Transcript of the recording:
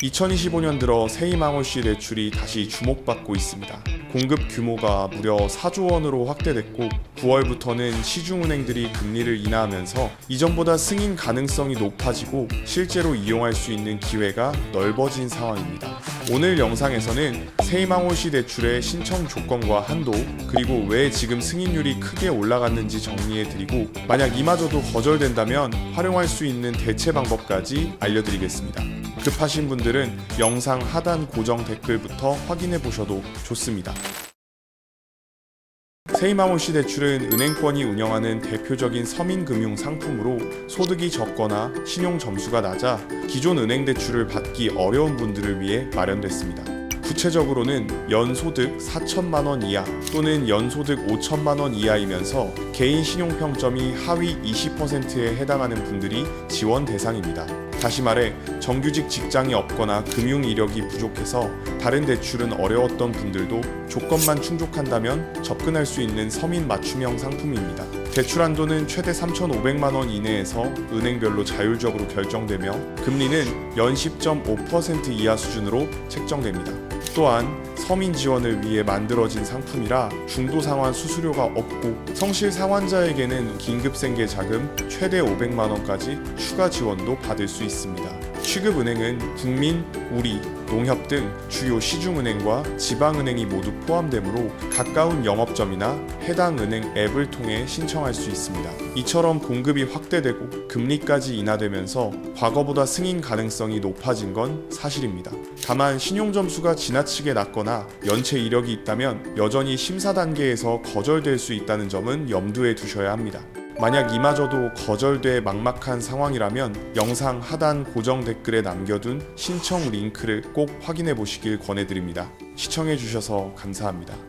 2025년 들어 세이망홀씨 대출이 다시 주목받고 있습니다. 공급 규모가 무려 4조 원으로 확대됐고 9월부터는 시중은행들이 금리를 인하하면서 이전보다 승인 가능성이 높아지고 실제로 이용할 수 있는 기회가 넓어진 상황입니다. 오늘 영상에서는 세이망홀씨 대출의 신청 조건과 한도 그리고 왜 지금 승인율이 크게 올라갔는지 정리해드리고 만약 이마저도 거절된다면 활용할 수 있는 대체 방법까지 알려드리겠습니다. 급하신 분들은 영상 하단 고정 댓글부터 확인해 보셔도 좋습니다. 세이마홀씨 대출은 은행권이 운영하는 대표적인 서민금융 상품으로 소득이 적거나 신용 점수가 낮아 기존 은행 대출을 받기 어려운 분들을 위해 마련됐습니다. 구체적으로는 연소득 4천만 원 이하 또는 연소득 5천만 원 이하이면서 개인 신용 평점이 하위 20%에 해당하는 분들이 지원 대상입니다. 다시 말해 정규직 직장이 없거나 금융 이력이 부족해서 다른 대출은 어려웠던 분들도 조건만 충족한다면 접근할 수 있는 서민 맞춤형 상품입니다. 대출 한도는 최대 3,500만 원 이내에서 은행별로 자율적으로 결정되며 금리는 연 10.5% 이하 수준으로 책정됩니다. 또한 서민 지원을 위해 만들어진 상품이라 중도 상환 수수료가 없고 성실 상환자에게는 긴급 생계 자금 최대 500만 원까지 추가 지원도 받을 수 있습니다. 취급은행은 국민, 우리, 농협 등 주요 시중은행과 지방은행이 모두 포함되므로 가까운 영업점이나 해당 은행 앱을 통해 신청할 수 있습니다. 이처럼 공급이 확대되고 금리까지 인하되면서 과거보다 승인 가능성이 높아진 건 사실입니다. 다만 신용 점수가 지나치게 낮거나 연체 이력이 있다면 여전히 심사 단계에서 거절될 수 있다는 점은 염두에 두셔야 합니다. 만약 이마저도 거절돼 막막한 상황이라면 영상 하단 고정 댓글에 남겨둔 신청 링크를 꼭 확인해 보시길 권해드립니다. 시청해 주셔서 감사합니다.